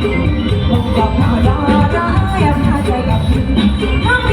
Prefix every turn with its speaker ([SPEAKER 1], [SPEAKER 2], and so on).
[SPEAKER 1] ธรรมดาได้อำนาจใจกับคุณ